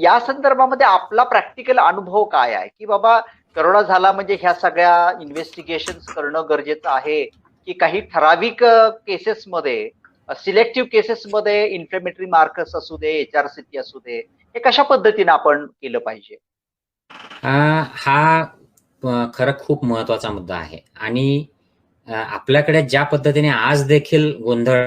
या संदर्भामध्ये आपला प्रॅक्टिकल अनुभव काय आहे? की बाबा करोना झाला म्हणजे ह्या सगळ्या इन्व्हेस्टिगेशन करणं गरजेचं आहे की काही ठराविक केसेसमध्ये सिलेक्टिव्ह केसेसमध्ये इन्फ्लेमेटरी मार्कर्स असू दे एच आर सी असू दे हे कशा पद्धतीने आपण केलं पाहिजे? हा खरं खूप महत्त्वाचा मुद्दा आहे. आणि आपल्याकडे ज्या पद्धतीने आज देखील गोंधळ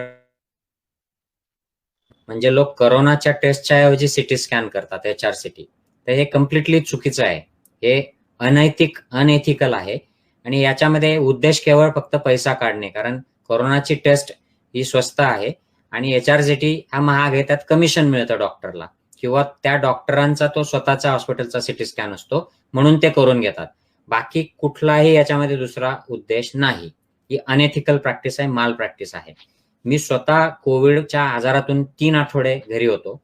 म्हणजे लोक करोनाच्या टेस्टच्या ऐवजी सिटी स्कॅन करतात एच आर सिटी तर हे कम्प्लिटली चुकीचं आहे. हे अनैतिक अनएथिकल आहे. आणि याच्यामध्ये उद्देश केवळ फक्त पैसा काढणे कारण कोरोनाची टेस्ट ही स्वस्त आहे. आणि एच आर सी टी हा महाग आहे त्यात कमिशन मिळतं डॉक्टरला किंवा त्या डॉक्टरांचा तो स्वतःचा हॉस्पिटलचा सिटी स्कॅन असतो म्हणून ते करून घेतात. बाकी कुठलाही याच्यामध्ये दुसरा उद्देश नाही. ही अनएथिकल प्रॅक्टिस आहे माल प्रॅक्टिस आहे. मी स्वतः कोविडच्या आजारातून तीन आठवडे घरी होतो.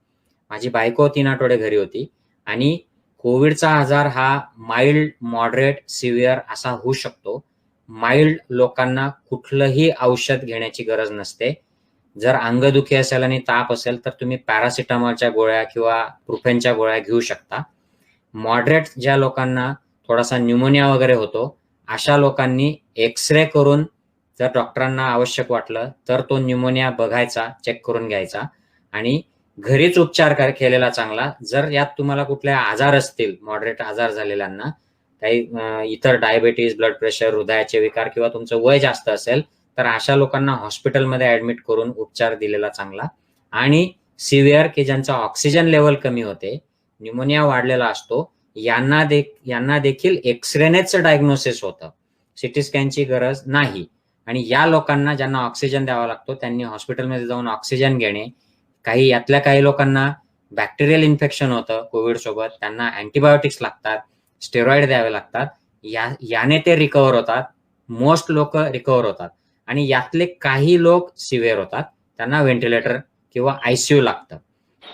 माझी बायको तीन आठवडे घरी होती आणि कोविडचा आजार हा माइल्ड मॉडरेट सिव्हिअर असा होऊ शकतो. माइल्ड लोकांना कुठलंही औषध घेण्याची गरज नसते. जर अंगदुखी असेल आणि ताप असेल तर तुम्ही पॅरासिटामॉलच्या गोळ्या किंवा प्रुफेनच्या गोळ्या घेऊ शकता. मॉडरेट ज्या लोकांना थोडासा न्यूमोनिया वगैरे होतो अशा लोकांनी एक्सरे करून जर डॉक्टरांना आवश्यक वाटलं तर तो न्यूमोनिया बघायचा चेक करून घ्यायचा. आणि घरीच उपचार कर- केलेला चांगला. जर यात तुम्हाला कुठले आजार असतील मॉडरेट आजार झालेल्यांना काही इतर डायबेटीज ब्लड प्रेशर हृदयाचे विकार किंवा तुमचं वय जास्त असेल तर अशा लोकांना हॉस्पिटलमध्ये ऍडमिट करून उपचार दिलेला चांगला. आणि सिव्हिअर की ज्यांचा ऑक्सिजन लेवल कमी होते न्यूमोनिया वाढलेला असतो यांना दे यांना देखील एक्सरेनेच डायग्नोसिस होतं. सिटी स्कॅनची गरज नाही. आणि या लोकांना ज्यांना ऑक्सिजन द्यावा लागतो त्यांनी हॉस्पिटलमध्ये जाऊन ऑक्सिजन घेणे. काही यातल्या काही लोकांना बॅक्टेरियल इन्फेक्शन होतं कोविड सोबत. त्यांना अँटीबायोटिक्स लागतात स्टेरॉइड द्यावे लागतात. या याने ते रिकवर होतात. मोस्ट लोक रिकवर होतात. आणि यातले काही लोक सिव्हिअर होतात. त्यांना व्हेंटिलेटर किंवा आयसीयू लागतं.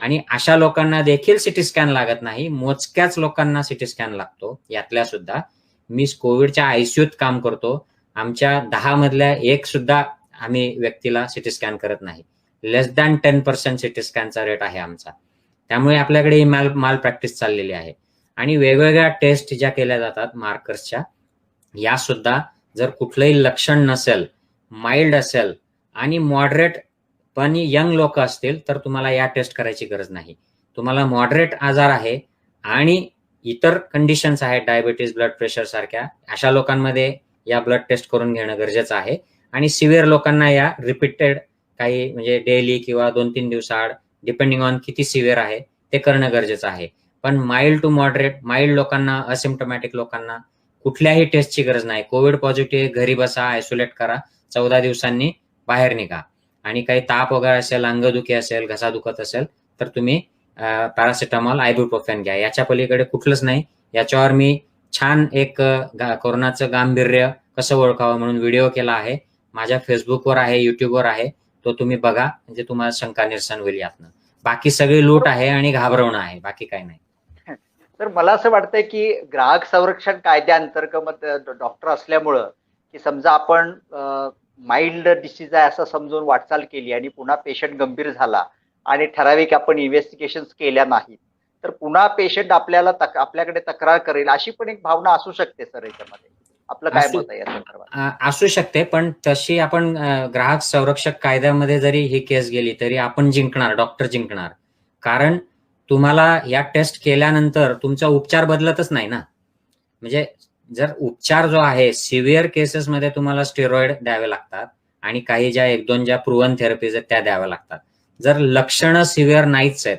आणि अशा लोकांना देखील सिटी स्कॅन लागत नाही. मोजक्याच लोकांना सिटी स्कॅन लागतो. यातल्या सुद्धा. मी कोविडच्या आयसीयूत काम करतो. आमच्या दहा मधल्या एक सुद्धा आम्ही व्यक्तीला सिटी स्कॅन करत नाही. Less than ten percent CT स्कॅनचा rate आहे आमचा. त्यामुळे आपल्याकडे ही माल माल प्रॅक्टिस चाललेली आहे. आणि वेगवेगळ्या टेस्ट ज्या केल्या जातात मार्कर्सच्या या सुद्धा जर कुठलंही लक्षण नसेल माइल्ड असेल आणि मॉडरेट पण यंग लोक असतील तर तुम्हाला या टेस्ट करायची गरज नाही. तुम्हाला मॉडरेट आजार आहे आणि इतर कंडिशन्स आहेत डायबिटीज ब्लड प्रेशर सारख्या अशा लोकांमध्ये या ब्लड टेस्ट करून घेणं गरजेचं आहे. आणि सिव्हिअर लोकांना या रिपीटेड काही म्हणजे डेली किंवा दोन तीन दिवसाआड डिपेंडिंग ऑन किती सिव्हिअर आहे ते करणं गरजेचं आहे. पण माइल्ड टू मॉडरेट माइल्ड लोकांना असिम्टोमॅटिक लोकांना कुठल्याही टेस्टची गरज नाही. कोविड पॉझिटिव्ह घरी बसा आयसोलेट करा चौदा दिवसांनी बाहेर निघा. आणि काही ताप वगैरे असेल अंगदुखी असेल घसा दुखत असेल तर तुम्ही पॅरासिटामॉल आयबुप्रोफेन घ्या. याच्या पलीकडे कुठलंच नाही. याच्यावर मी छान एक गा- कोरोनाचं गांभीर्य कसं ओळखावं म्हणून व्हिडिओ केला आहे. माझ्या फेसबुकवर आहे युट्यूबवर आहे. तो तुम्ही बघा म्हणजे तुम्हाला शंका निरसन होईल यातनं. बाकी सगळी लूट आहे आणि घाबरवणं आहे बाकी काही नाही. तर मला असं वाटतंय की ग्राहक संरक्षण कायद्याअंतर्गत डॉक्टर असल्यामुळं की समजा आपण माइल्ड डिसीज आहे असं समजून वाटचाल केली आणि पुन्हा पेशंट गंभीर झाला आणि ठराविक आपण इन्व्हेस्टिगेशन केल्या नाहीत तर पुन्हा पेशंट आपल्याला तक- आपल्याकडे तक्रार करेल अशी पण एक भावना असू शकते सर याच्यामध्ये. आपलं काय मत आहे या संदर्भात? असू शकते पण तशी आपण ग्राहक संरक्षक कायद्यामध्ये जरी ही केस गेली तरी आपण जिंकणार डॉक्टर जिंकणार. कारण तुम्हाला या टेस्ट केल्यानंतर तुमचा उपचार बदलतच नाही ना? म्हणजे जर उपचार जो आहे सिव्हिअर केसेसमध्ये तुम्हाला स्टेरॉइड द्यावे लागतात आणि काही ज्या एक दोन ज्या प्रुव्हन थेरपीज आहेत त्या द्याव्या लागतात. जर लक्षणं सिव्हिअर नाहीच आहेत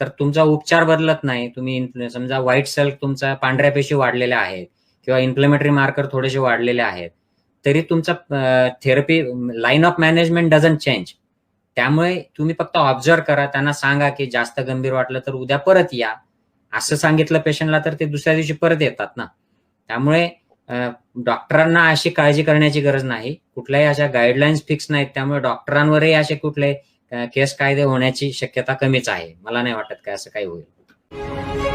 तर तुमचा उपचार बदलत नाही. तुम्ही समजा व्हाईट सेल तुमचा पांढऱ्या पेशी वाढलेल्या आहेत किंवा इन्फ्लेमेटरी मार्कर थोडेसे वाढलेले आहेत. तरी तुमचा therapy line of management doesn't change त्यामुळे तुम्ही फक्त ऑब्झर्व करा. त्यांना सांगा की जास्त गंभीर वाटलं तर उद्या परत या. असं सांगितलं पेशंटला तर ते दुसऱ्या दिवशी परत येतात ना. त्यामुळे डॉक्टरांना अशी काळजी करण्याची गरज नाही. कुठल्याही अशा गाईडलाईन्स फिक्स नाहीत. त्यामुळे डॉक्टरांवरही असे कुठले केस कायदे होण्याची शक्यता कमीच आहे. मला नाही वाटत काय असं काही होईल.